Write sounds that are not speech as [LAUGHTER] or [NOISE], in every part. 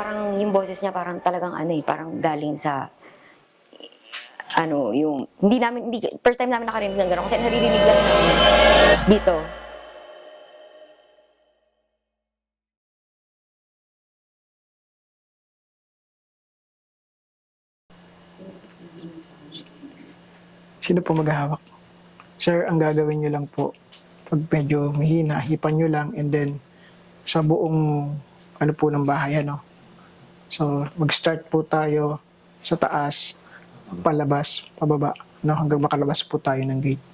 parang yung boses niya parang talagang ano eh, parang galing sa ano, yung hindi namin hindi first time namin nakarinig ng gano'n kasi naririnig lang namin dito. Sino po maghahawak? Sir, ang gagawin nyo lang po, pag medyo mahina, hipan nyo lang and then sa buong ano po ng bahay, ano. So, mag-start po tayo sa taas, palabas, pababa, no, hanggang makalabas po tayo ng gate.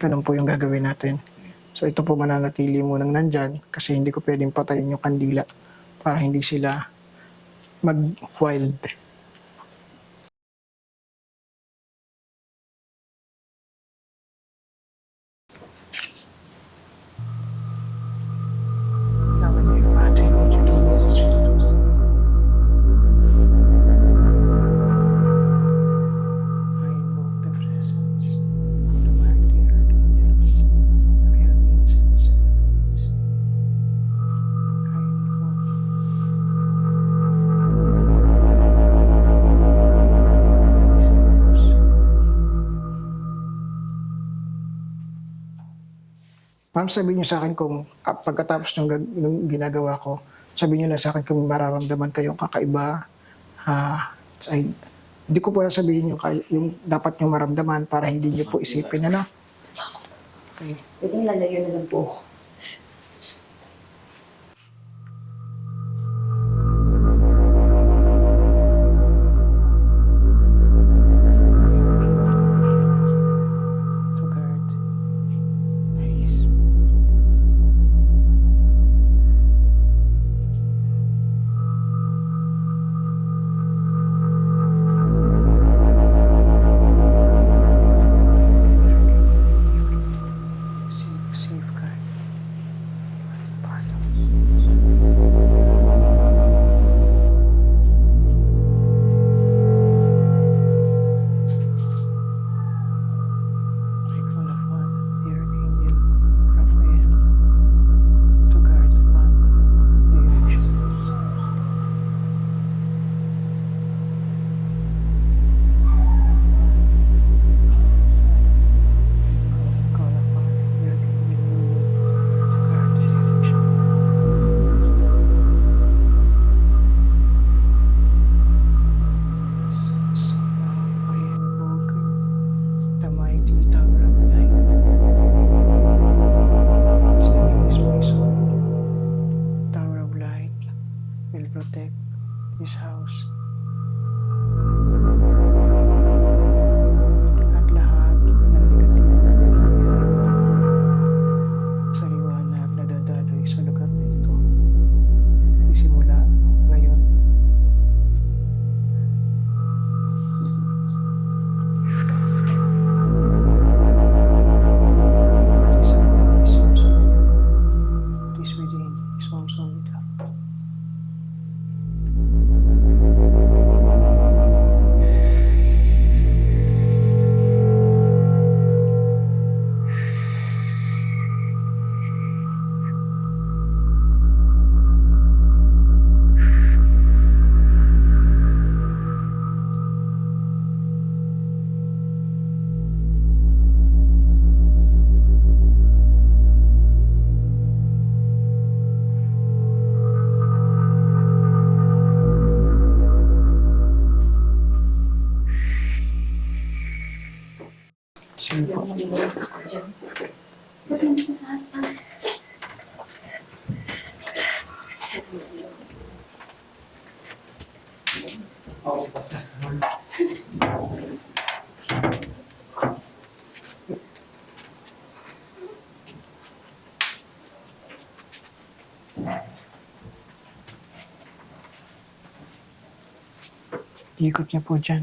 Ganun po yung gagawin natin. So, ito po mananatili munang nandyan kasi hindi ko pwedeng patayin yung kandila para hindi sila mag-wild. Ma'am, sabihin niyo sa akin kung ah, pagkatapos ng, ng ginagawa ko, sabihin niyo lang sa akin kung mararamdaman kayong kakaiba. Ah, ay, hindi ko po sabihin yung, yung dapat niyo maramdaman para hindi niyo po isipin, ano? Okay. Pwede lalayo na lang po ako. Sige po. Ikot niya po dyan.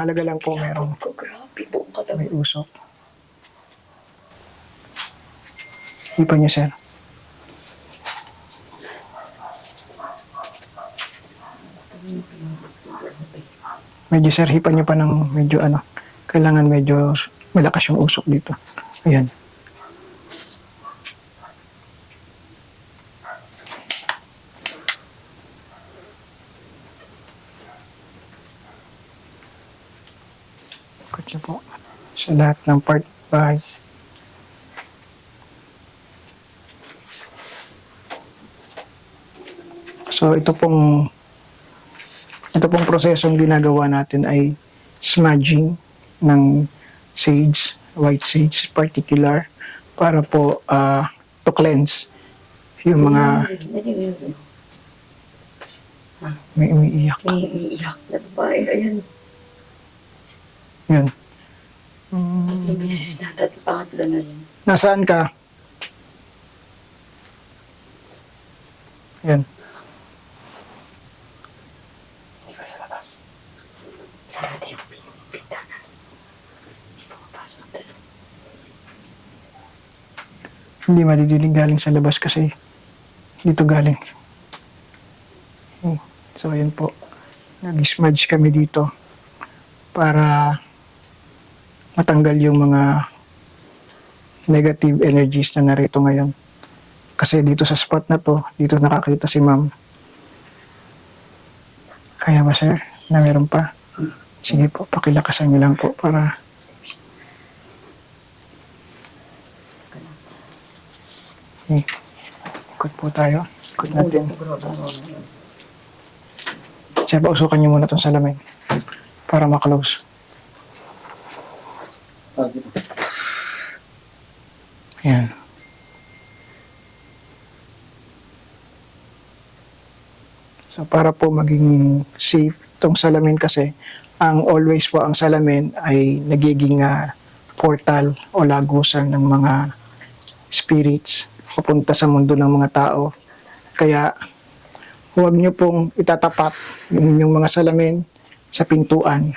Mahalaga lang po merong Ko, grabe, buong katawan. may usok. Hipan niyo, sir. Medyo, sir, hipan niyo pa ng medyo ano. Kailangan medyo malakas yung usok dito. Ayan. niyo po. Sa lahat ng part bahay. So ito pong ito pong prosesong ginagawa natin ay smudging ng sage, white sage particular para po ah, to cleanse yung mga may umiiyak. May iiyak na babae. Ayan. Yun. Tatlong beses na. Tatlo pangatlo na yun. Nasaan ka? Yan. Sarado yung pin- pintana. Hindi pumapasok. Hindi madidinig galing sa labas kasi dito galing. Hmm. So, ayan po. Nag-smudge kami dito para matanggal yung mga negative energies na narito ngayon. Kasi dito sa spot na to, dito nakakita si ma'am. Kaya ba sir, na meron pa? Sige po, pakilakasan niyo lang po para Okay. Ikot po tayo. Ikot natin. Siya pa, usukan niyo muna itong salamin para maklose. Ayan. So para po maging safe itong salamin kasi ang always po ang salamin ay nagiging ah, portal o lagusan ng mga spirits papunta sa mundo ng mga tao. Kaya huwag niyo pong itatapat yung inyong mga salamin sa pintuan.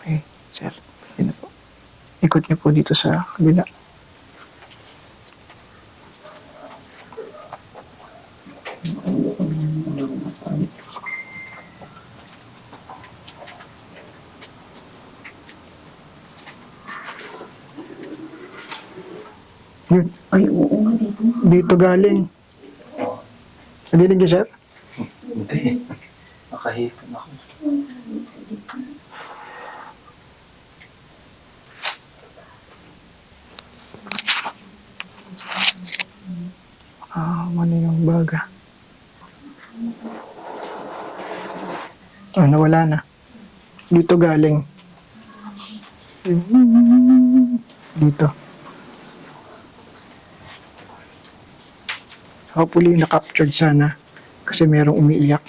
Okay, sir. Yun na po. Ikot niyo po dito sa kabila. Yun, Ay, oo nga dito. dito galing. Nadinig niyo, sir? Hindi. Nakahipon ako. Ah, ano yung baga? Ah, nawala na. Dito galing. Dito. Hopefully, na-captured sana. Kasi merong umiiyak.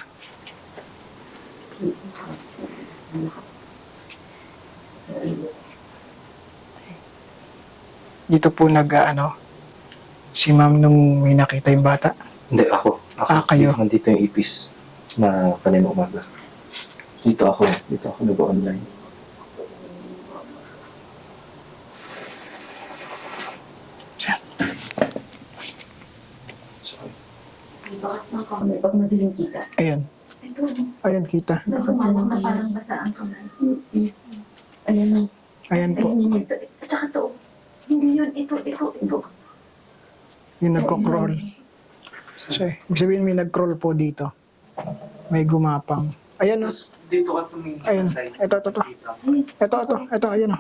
Dito po nag, ano, si ma'am nung may nakita yung bata. Hindi, ako. ako. Ah, kayo? Nandito yung ipis na kanina umaga. Dito ako. Dito ako nag-online. Bakit na kami? Pag madaling kita. Ayan. Ito, Ayan, kita. Bakit dyan ang na parang basa ang kamay. Ayan na. Ayan po. Ayan yun. Ito, at saka to. Hindi yun, ito, ito, ito. Yung nagko-crawl. So, ibig sabihin may nag-crawl po dito. May gumapang. Ayan o. Dito ka tumingin Ayun. Ito, ito, ito. Ito, ito. Ito, ayan o.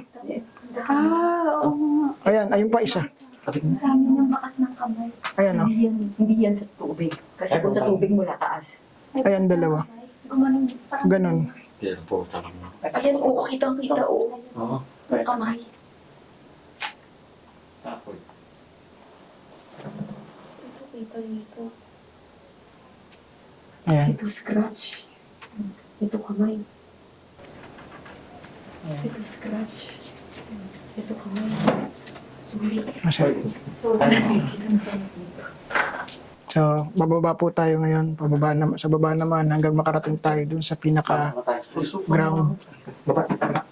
Ah, oo nga. Ayan, ayun pa isa. Ang dami niyang bakas ng kamay. Ayan o. Hindi yan, hindi yan sa tubig. Kasi kung sa tubig mula taas. Ayan, dalawa. Gumanon, parang Ganon. Yan po talaga. Ayan, oo, kitang-kita, oo. Oo. Yung kamay. Taas ko. Ito, ito, ito. Ayan. Ito scratch. Ito kamay. Ito scratch. Ito kamay. Masaya. So, bababa po tayo ngayon. Pababa na, sa baba naman hanggang makarating tayo dun sa pinaka ground. Baka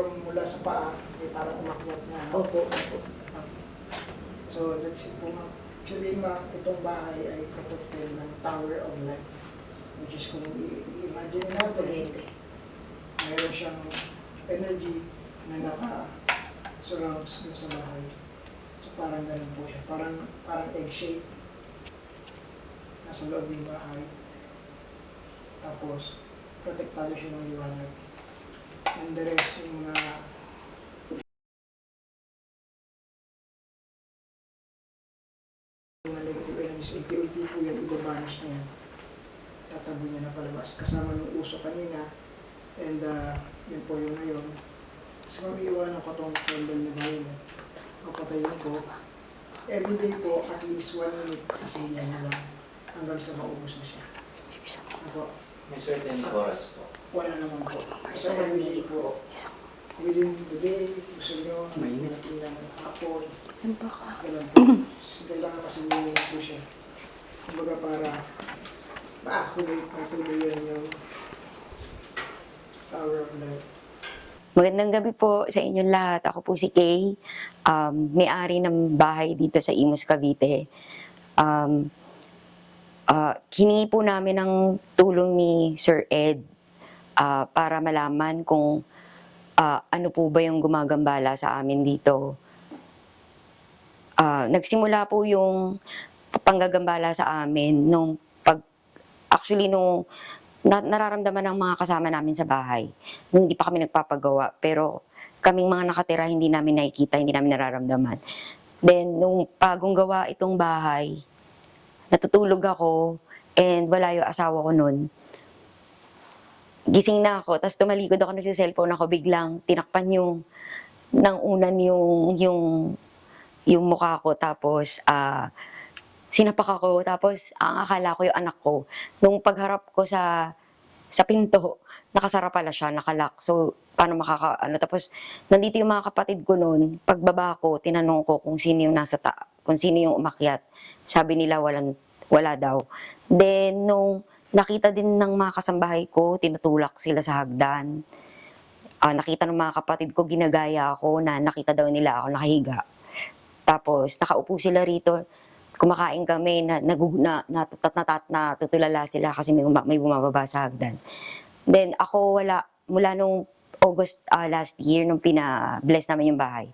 From mula sa paa, may parang umakyat na. Opo, opo. So, let's see po ma'am. Sabihin ma'am, itong bahay ay protected ng Tower of Light. Which is kung i-imagine natin, mayroon siyang energy na naka-surrounds sa bahay. So parang ganun po siya. Parang, parang egg shape. Nasa loob ng bahay. Tapos, protektado siya ng liwanag. The rest, yung mga mga negative energies, unti-unti po yan, ibabanish na yan. Tatabi niya na palabas. Kasama ng uso kanina, and uh, yun po yung ngayon. Kasi mamiiwanan ko tong candle na violet. Papatayin ko. Everyday po, at least one minute sa sinya na lang hanggang sa maubos na siya. Ako, May certain oras po. wala naman po. So everyday po, within the day, gusto nyo, Mainit. ng hapon, Yan baka. Ganun po. So, kailangan kasi minimum po siya. Kumbaga para ma-activate na tuloy yan yung power of light. Magandang gabi po sa inyong lahat. Ako po si Kay, um, may-ari ng bahay dito sa Imus, Cavite. Um, ah, hiningi namin ng tulong ni Sir Ed ah, para malaman kung ah, ano po ba yung gumagambala sa amin dito. Ah, nagsimula po yung panggagambala sa amin nung pag actually nung na, nararamdaman ng mga kasama namin sa bahay nung hindi pa kami nagpapagawa pero kaming mga nakatira hindi namin nakikita, hindi namin nararamdaman. Then nung bagong gawa itong bahay, natutulog ako and wala yung asawa ko nun. Gising na ako, tapos tumalikod ako, nagsiselfone ako, biglang tinakpan yung ng unan yung yung yung mukha ko. Tapos ah sinapak ako. Tapos ang akala ko yung anak ko nung pagharap ko sa sa pinto nakasara pala siya nakalak so paano makaka ano tapos nandito yung mga kapatid ko noon pagbaba ko tinanong ko kung sino yung nasa ta kung sino yung umakyat sabi nila walang wala daw then nung nakita din ng mga kasambahay ko tinutulak sila sa hagdan Ah, nakita ng mga kapatid ko ginagaya ako na nakita daw nila ako nakahiga tapos nakaupo sila rito kumakain kami na nagug na natat natat natutulala sila kasi may, may bumababa sa hagdan. Then ako wala mula nung August ah, last year nung pina-bless namin yung bahay.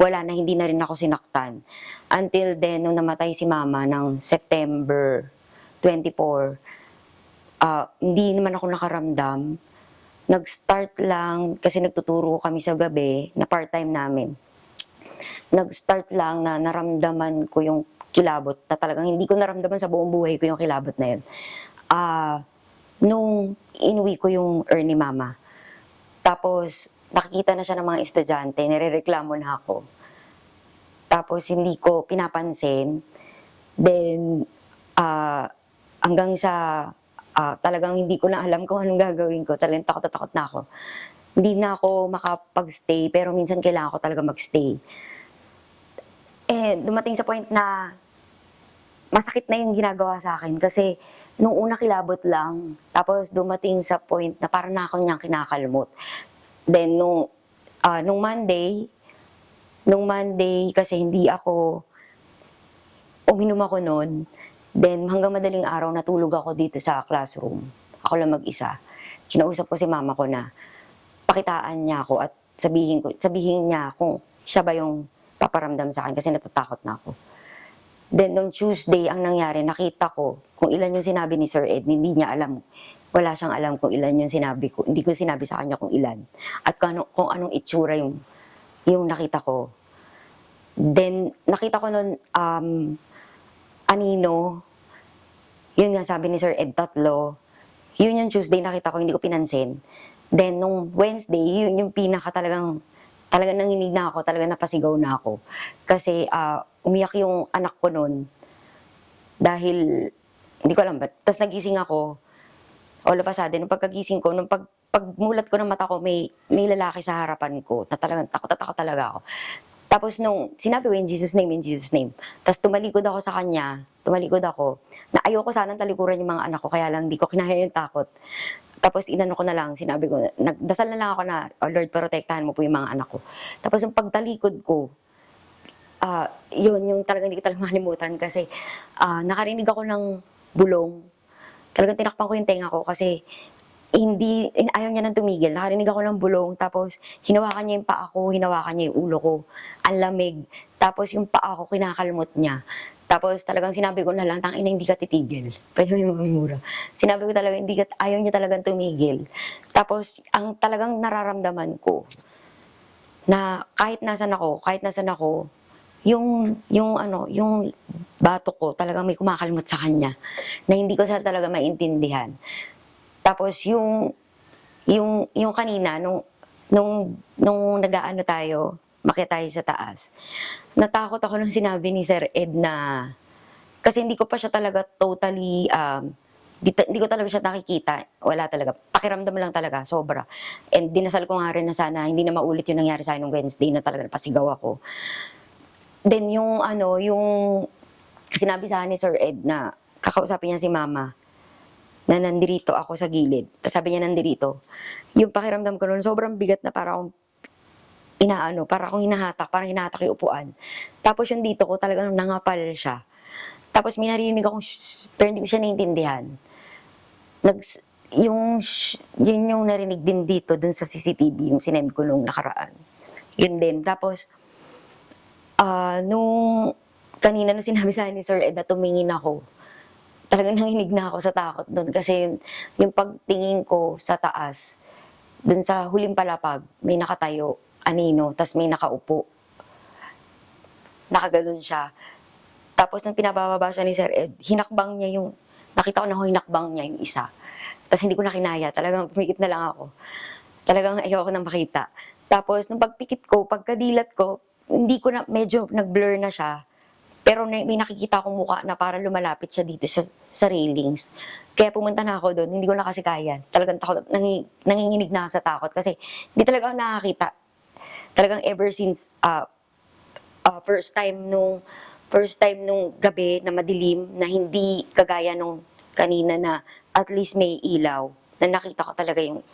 Wala na hindi na rin ako sinaktan. Until then nung namatay si mama ng September 24 ah, hindi naman ako nakaramdam. Nag-start lang kasi nagtuturo kami sa gabi na part-time namin nag-start lang na naramdaman ko yung kilabot na talagang hindi ko naramdaman sa buong buhay ko yung kilabot na yun. Ah, nung inuwi ko yung early mama, tapos nakikita na siya ng mga estudyante, nirereklamo na ako. Tapos hindi ko pinapansin. Then, ah, hanggang sa ah, talagang hindi ko na alam kung anong gagawin ko. Talagang takot na takot na ako. Hindi na ako makapag-stay, pero minsan kailangan ko talaga mag-stay. Eh, dumating sa point na masakit na yung ginagawa sa akin kasi nung una kilabot lang, tapos dumating sa point na parang na ako niyang kinakalmot. Then, nung, ah, nung Monday, nung Monday, kasi hindi ako, uminom ako noon, then hanggang madaling araw natulog ako dito sa classroom. Ako lang mag-isa. Kinausap ko si mama ko na pakitaan niya ako at sabihin, ko, sabihin niya kung siya ba yung paparamdam sa akin kasi natatakot na ako. Then, nung Tuesday, ang nangyari, nakita ko kung ilan yung sinabi ni Sir Ed. Hindi niya alam. Wala siyang alam kung ilan yung sinabi ko. Hindi ko sinabi sa kanya kung ilan. At kung, ano, kung anong itsura yung, yung nakita ko. Then, nakita ko nun, um, anino, yun nga sabi ni Sir Ed, tatlo. Yun yung Tuesday nakita ko, hindi ko pinansin. Then, nung Wednesday, yun yung pinaka talagang talagang nanginig na ako, talagang napasigaw na ako. Kasi ah, umiyak yung anak ko noon. Dahil, hindi ko alam ba't. Tapos nagising ako, all of a sudden, nung pagkagising ko, nung pag, pagmulat ko ng mata ko, may, may lalaki sa harapan ko, na talagang takot na talaga ako. Tapos nung sinabi ko, in Jesus name, in Jesus name. Tapos tumalikod ako sa kanya, tumalikod ako, na ayoko sanang talikuran yung mga anak ko, kaya lang hindi ko kinaya yung takot. Tapos inano ko na lang, sinabi ko, nagdasal na lang ako na, oh Lord, protektahan mo po yung mga anak ko. Tapos yung pagtalikod ko, ah yun yung talagang hindi ko talaga [LAUGHS] malimutan kasi ah nakarinig ako ng bulong. Talagang tinakpan ko yung tenga ko kasi hindi, in- ayaw niya nang tumigil. Nakarinig ako ng bulong, tapos hinawakan niya yung paa ko, hinawakan niya yung ulo ko. Ang lamig. Tapos yung paa ko, kinakalmot niya. Tapos talagang sinabi ko na lang, tang ina, hindi ka titigil. [LAUGHS] Pwede mo yung mamimura. Sinabi ko talaga, hindi ka, ayaw niya talagang tumigil. Tapos, ang talagang nararamdaman ko, na kahit nasan ako, kahit nasan ako, yung, yung ano, yung bato ko, talagang may kumakalmot sa kanya, na hindi ko siya talaga maintindihan. Tapos yung yung yung kanina nung nung nung nag-aano tayo, makita tayo sa taas. Natakot ako nung sinabi ni Sir Ed na kasi hindi ko pa siya talaga totally um di, hindi ko talaga siya nakikita. Wala talaga. Pakiramdam lang talaga, sobra. And dinasal ko nga rin na sana hindi na maulit yung nangyari sa akin nung Wednesday na talaga napasigaw ako. Then yung ano, yung sinabi sa ni Sir Ed na kakausapin niya si Mama na nandirito ako sa gilid. Sabi niya nandirito. Yung pakiramdam ko noon, sobrang bigat na para akong inaano, para akong hinahatak, parang hinahatak yung upuan. Tapos yung dito ko talagang nangapal siya. Tapos may narinig akong shhh, pero hindi ko siya naiintindihan. Nag, yung, shhh, yun yung narinig din dito, dun sa CCTV, yung sinend ko nung nakaraan. Yun din. Tapos, ah nung kanina nung sinabi sa ni Sir Ed na tumingin ako, talagang nanginig na ako sa takot doon kasi yung, yung pagtingin ko sa taas, doon sa huling palapag, may nakatayo, anino, tas may nakaupo. Nakaganon siya. Tapos nung pinabababa siya ni Sir Ed, hinakbang niya yung, nakita ko na hinakbang niya yung isa. Tapos hindi ko na kinaya, talagang pumikit na lang ako. Talagang ayoko nang makita. Tapos nung pagpikit ko, pagkadilat ko, hindi ko na, medyo nag-blur na siya. Pero may nakikita akong mukha na para lumalapit siya dito sa, sa railings. Kaya pumunta na ako doon, hindi ko na kasi kaya. Talagang takot, nangi, nanginginig na ako sa takot kasi hindi talaga ako nakakita. Talagang ever since uh, uh, first time nung first time nung gabi na madilim na hindi kagaya nung kanina na at least may ilaw na nakita ko talaga yung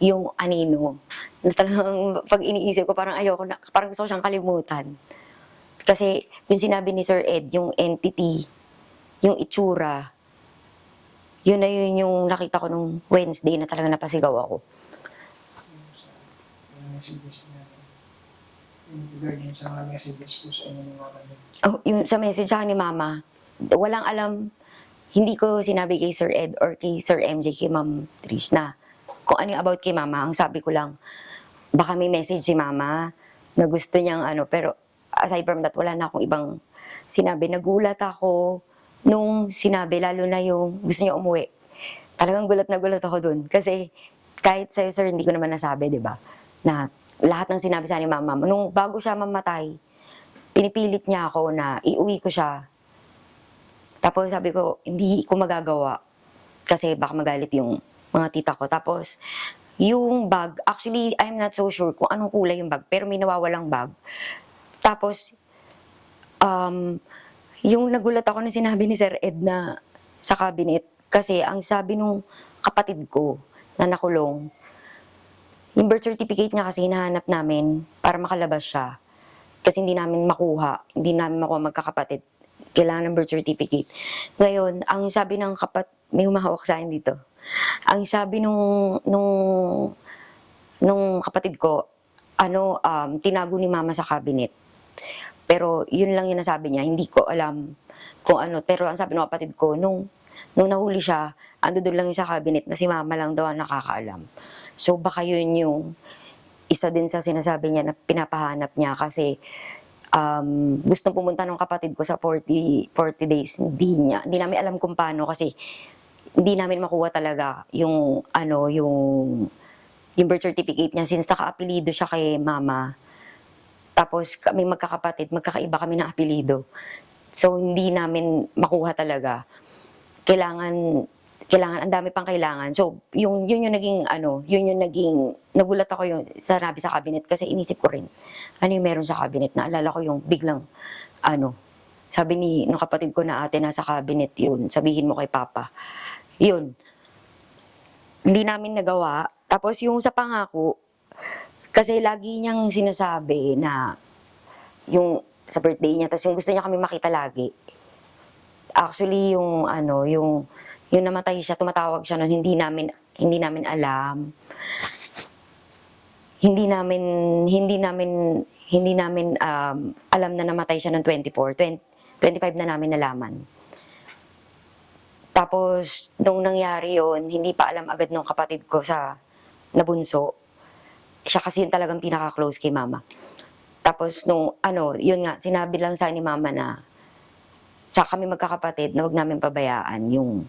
yung anino na talagang pag iniisip ko parang ayoko na parang gusto ko siyang kalimutan kasi yung sinabi ni Sir Ed yung entity yung itsura yun na yun yung nakita ko nung Wednesday na talaga napasigaw ako sa mga messages po sa inyo mga kanila. Oh, yung sa message sa ni Mama, walang alam, hindi ko sinabi kay Sir Ed or kay Sir MJ, kay Ma'am Trish na kung ano yung about kay Mama. Ang sabi ko lang, baka may message si Mama na gusto niyang ano, pero aside from that, wala na akong ibang sinabi. Nagulat ako nung sinabi, lalo na yung gusto niya umuwi. Talagang gulat na gulat ako dun. Kasi kahit sa'yo, sir, hindi ko naman nasabi, di ba? Na lahat ng sinabi sa ni Mama, nung bago siya mamatay, pinipilit niya ako na iuwi ko siya. Tapos sabi ko, hindi ko magagawa. Kasi baka magalit yung mga tita ko. Tapos, yung bag, actually, I'm not so sure kung anong kulay yung bag, pero may nawawalang bag. Tapos, um, yung nagulat ako na sinabi ni Sir Ed na sa cabinet, kasi ang sabi nung kapatid ko na nakulong, yung birth certificate niya kasi hinahanap namin para makalabas siya. Kasi hindi namin makuha, hindi namin makuha magkakapatid. Kailangan ng birth certificate. Ngayon, ang sabi ng kapat, may humahawak sa akin dito. Ang sabi nung, nung, nung kapatid ko, ano, um, tinago ni mama sa cabinet. Pero yun lang yung nasabi niya, hindi ko alam kung ano. Pero ang sabi ng kapatid ko, nung, nung nahuli siya, ando doon lang yung sa cabinet na si mama lang daw ang nakakaalam. So baka yun yung isa din sa sinasabi niya na pinapahanap niya kasi um, gustong pumunta ng kapatid ko sa 40, 40 days. Hindi niya, hindi namin alam kung paano kasi hindi namin makuha talaga yung ano yung yung birth certificate niya since naka-apelido siya kay mama. Tapos kami magkakapatid, magkakaiba kami ng apelido. So, hindi namin makuha talaga. Kailangan, kailangan, ang dami pang kailangan. So, yung, yun yung naging, ano, yun yung naging, nagulat ako yung sa nabi sa cabinet kasi inisip ko rin, ano yung meron sa cabinet. Naalala ko yung biglang, ano, sabi ni, nung kapatid ko na ate nasa cabinet yun, sabihin mo kay papa. Yun. Hindi namin nagawa. Tapos yung sa pangako, kasi lagi niyang sinasabi na yung sa birthday niya, tapos yung gusto niya kami makita lagi. Actually, yung ano, yung yung namatay siya, tumatawag siya noon, hindi namin hindi namin alam. Hindi namin hindi namin hindi namin um, alam na namatay siya ng 24, 20, 25 na namin nalaman. Tapos, nung nangyari yon hindi pa alam agad nung kapatid ko sa nabunso. Siya kasi yung talagang pinaka-close kay mama. Tapos, nung ano, yun nga, sinabi lang sa ni mama na sa kami magkakapatid na huwag namin pabayaan yung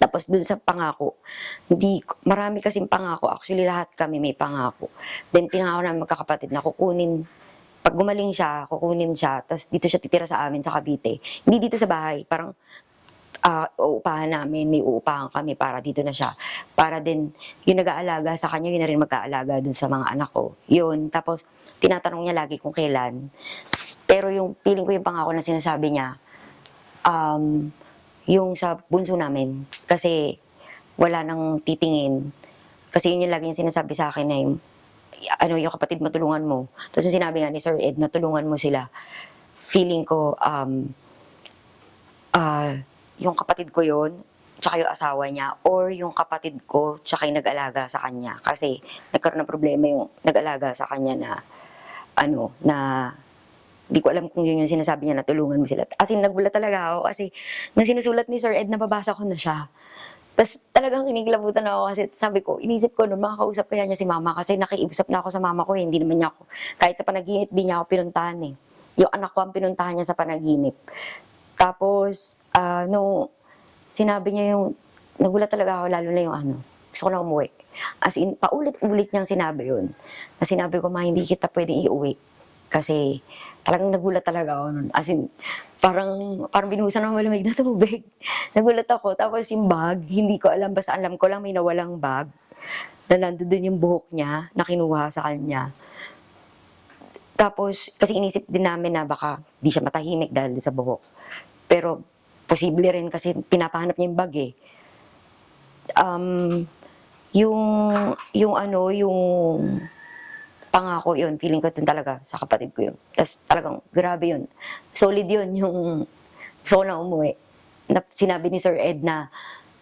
tapos dun sa pangako, hindi, marami kasing pangako. Actually, lahat kami may pangako. Then, pinangako namin magkakapatid na kukunin, pag gumaling siya, kukunin siya, tapos dito siya titira sa amin sa Cavite. Hindi dito sa bahay, parang ah uupahan namin, may uupahan kami para dito na siya. Para din, yung nag-aalaga sa kanya, yun na rin mag-aalaga dun sa mga anak ko. Yun, tapos tinatanong niya lagi kung kailan. Pero yung feeling ko yung pangako na sinasabi niya, um, yung sa bunso namin. Kasi wala nang titingin. Kasi yun yung lagi yung sinasabi sa akin na yung, ano, yung kapatid mo, tulungan mo. Tapos yung sinabi nga ni Sir Ed na tulungan mo sila. Feeling ko, um, ah, yung kapatid ko yun, tsaka yung asawa niya, or yung kapatid ko, tsaka yung nag-alaga sa kanya. Kasi nagkaroon ng problema yung nag-alaga sa kanya na, ano, na di ko alam kung yun yung sinasabi niya na tulungan mo sila. As in, nagulat talaga ako kasi nang sinusulat ni Sir Ed, nababasa ko na siya. Tapos talagang kinikilabutan ako kasi sabi ko, inisip ko noon, makakausap kaya niya si mama kasi nakiusap na ako sa mama ko eh. Hindi naman niya ako, kahit sa panaginip, di niya ako pinuntahan eh. Yung anak ko ang pinuntahan niya sa panaginip. Tapos, ah, nung sinabi niya yung, nagulat talaga ako, lalo na yung ano, gusto ko na umuwi. As in, paulit-ulit niyang sinabi yun. Na sinabi ko, ma, hindi kita pwedeng iuwi. Kasi, talagang nagulat talaga ako nun. As in, parang, parang binuhusan ng malamig na tubig. [LAUGHS] nagulat ako. Tapos yung bag, hindi ko alam. Basta alam ko lang may nawalang bag. Na nandun yung buhok niya, na kinuha sa kanya. Tapos, kasi inisip din namin na baka di siya matahimik dahil sa buhok. Pero, posible rin kasi pinapahanap niya yung bag eh. Um, yung, yung ano, yung pangako yun, feeling ko din talaga sa kapatid ko yun. Tapos talagang grabe yun. Solid yun yung gusto ko na umuwi. Na, sinabi ni Sir Ed na,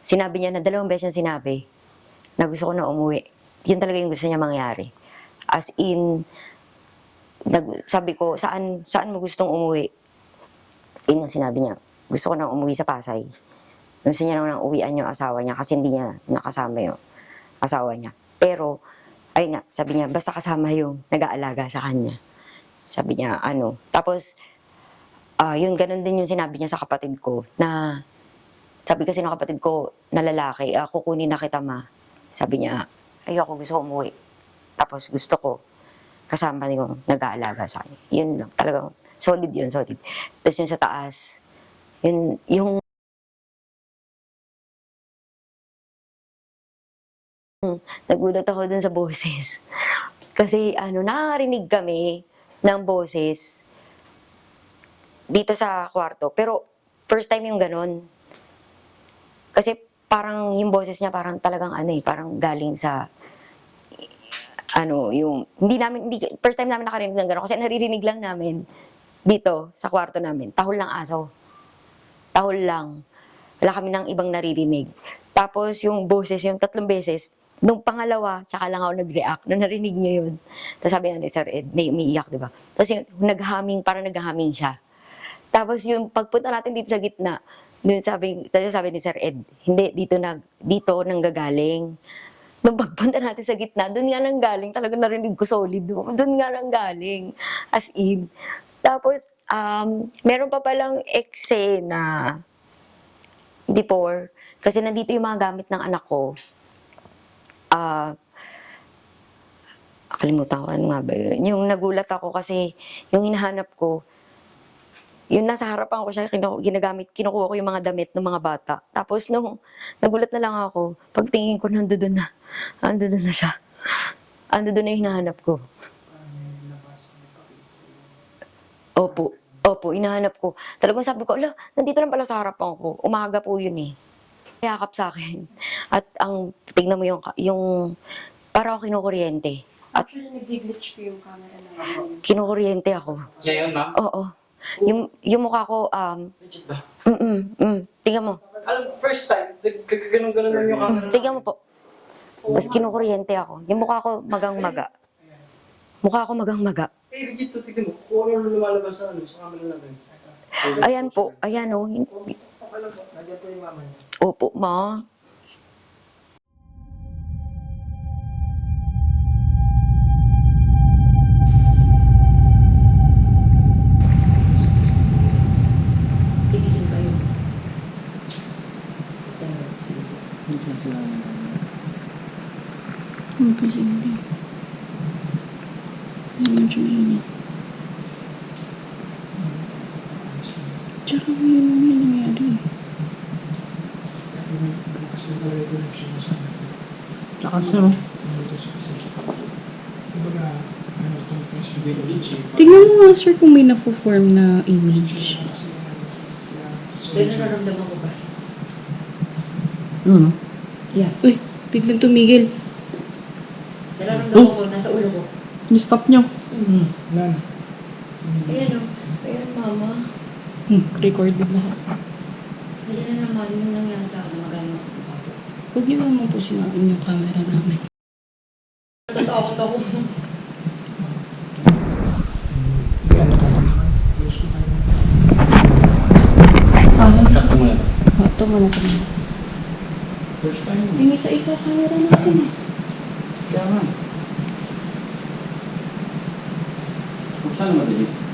sinabi niya na dalawang beses niya sinabi na gusto ko na umuwi. Yun talaga yung gusto niya mangyari. As in, nag, sabi ko, saan, saan mo gustong umuwi? Yun ang sinabi niya. Gusto ko na umuwi sa Pasay. Gusto niya na uwian yung asawa niya kasi hindi niya nakasama yung asawa niya. Pero, ay nga, sabi niya, basta kasama yung nag-aalaga sa kanya. Sabi niya, ano. Tapos, ah yun, ganun din yung sinabi niya sa kapatid ko, na, sabi kasi ng kapatid ko, na lalaki, ah, kukunin na kita ma. Sabi niya, ayoko, gusto ko umuwi. Tapos, gusto ko, kasama yung nag-aalaga sa kanya. Yun lang, talagang, solid yun, solid. Tapos yung sa taas, yun, yung nagulat ako dun sa boses. [LAUGHS] Kasi ano, nakakarinig kami ng boses dito sa kwarto. Pero first time yung ganun. Kasi parang yung boses niya parang talagang ano eh, parang galing sa ano, yung, hindi namin, hindi, first time namin nakarinig ng gano'n kasi naririnig lang namin dito sa kwarto namin, tahol ng aso. Tahol lang. Wala kami ng ibang naririnig. Tapos yung boses, yung tatlong beses, nung pangalawa, tsaka lang ako nag-react, nung narinig niyo yun. Tapos sabi nga ni Sir Ed, may umiiyak, di ba? Tapos yung naghaming, parang naghaming siya. Tapos yung pagpunta natin dito sa gitna, dun sabi, sabi, ni Sir Ed, hindi, dito nag, dito nang gagaling. Nung pagpunta natin sa gitna, doon nga nang galing, talaga narinig ko solid. Doon nga nang galing. As in. Tapos, um, meron pa palang eksena before, kasi nandito yung mga gamit ng anak ko. Ah, kalimutan ko ano nga ba yun. Yung nagulat ako kasi yung hinahanap ko, Yun, nasa harapan ko siya, kinu- ginagamit, kinukuha ko yung mga damit ng mga bata. Tapos nung nagulat na lang ako, pagtingin ko, nandoon na. Nandoon na siya. Nandoon na yung hinahanap ko. Opo. Opo, inahanap ko. Talagang sabi ko, ala, nandito lang pala sa harapan ko. Umaga po yun eh. Yakap sa akin. At ang, tingnan mo yung, yung, para ako kinukuryente. At Actually, nag-glitch po yung camera namin. kinukuryente ako. Siya yun, ma'am? Oo. Yung, yung mukha ko, um, Legit ba? mm, mm, mm. Tingnan mo. Alam, first time, ganun-ganun lang yung camera. Tingnan mo po. Tapos kinukuryente ako. Yung mukha ko magang-maga. Mukha ko magang-maga. Eh, legit to, tignan mo. Kung ano lumalabas sa ano, sa camera natin. Ayan po. Ayan o. Mama niya. Opo, ma. Ngayon lang yung nangyari. Kumbaga, ano, itong Tingnan mo nga sir kung may na-form na image. Pero nararamdaman ko ba? Yun, no? Yeah. Uy, biglang tumigil. Nararamdaman ko. Nasa ulo ko. Ni-stop niyo. Wala na. Ayan o. Ayan, mama. Hmm, recorded lahat. Ayan na naman yung nangyari sa akin. Magaling ako. Huwag niyo naman po sinagin yung camera namin. Natatakot ako. Tayo. Ah, Sakto mo na. ito mo na kami. First time. Yung isa-isa camera natin eh. Kaya nga. Kung saan madali?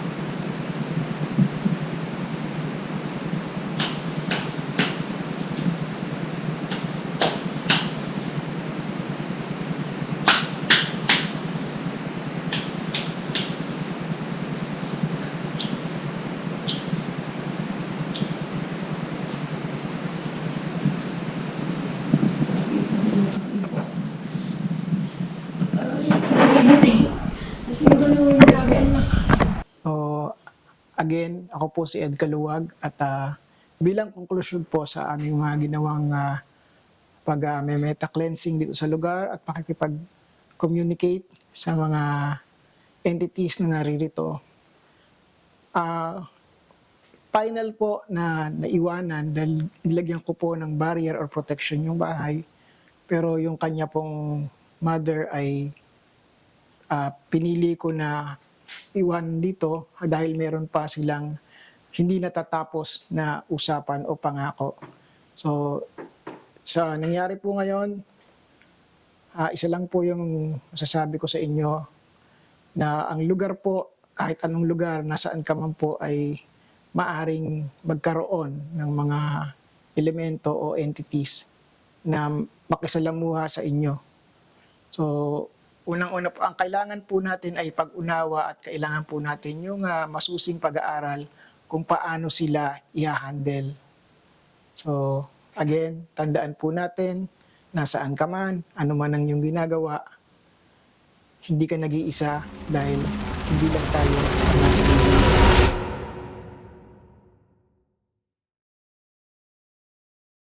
Again, ako po si Ed Kaluwag at ah, bilang konklusyon po sa aming mga ginawang uh, pag uh, may meta cleansing dito sa lugar at pakikipag-communicate sa mga entities na naririto. Ah, final po na naiwanan dahil nilagyan ko po ng barrier or protection yung bahay pero yung kanya pong mother ay ah, pinili ko na iwan dito dahil meron pa silang hindi natatapos na usapan o pangako. So, sa nangyari po ngayon, ah, isa lang po yung masasabi ko sa inyo na ang lugar po, kahit anong lugar, nasaan ka man po ay maaring magkaroon ng mga elemento o entities na makisalamuha sa inyo. So, unang-una po, ang kailangan po natin ay pag-unawa at kailangan po natin yung ah, masusing pag-aaral kung paano sila i-handle. So, again, tandaan po natin, nasaan ka man, ano man ang iyong ginagawa, hindi ka nag-iisa dahil hindi lang tayo nasa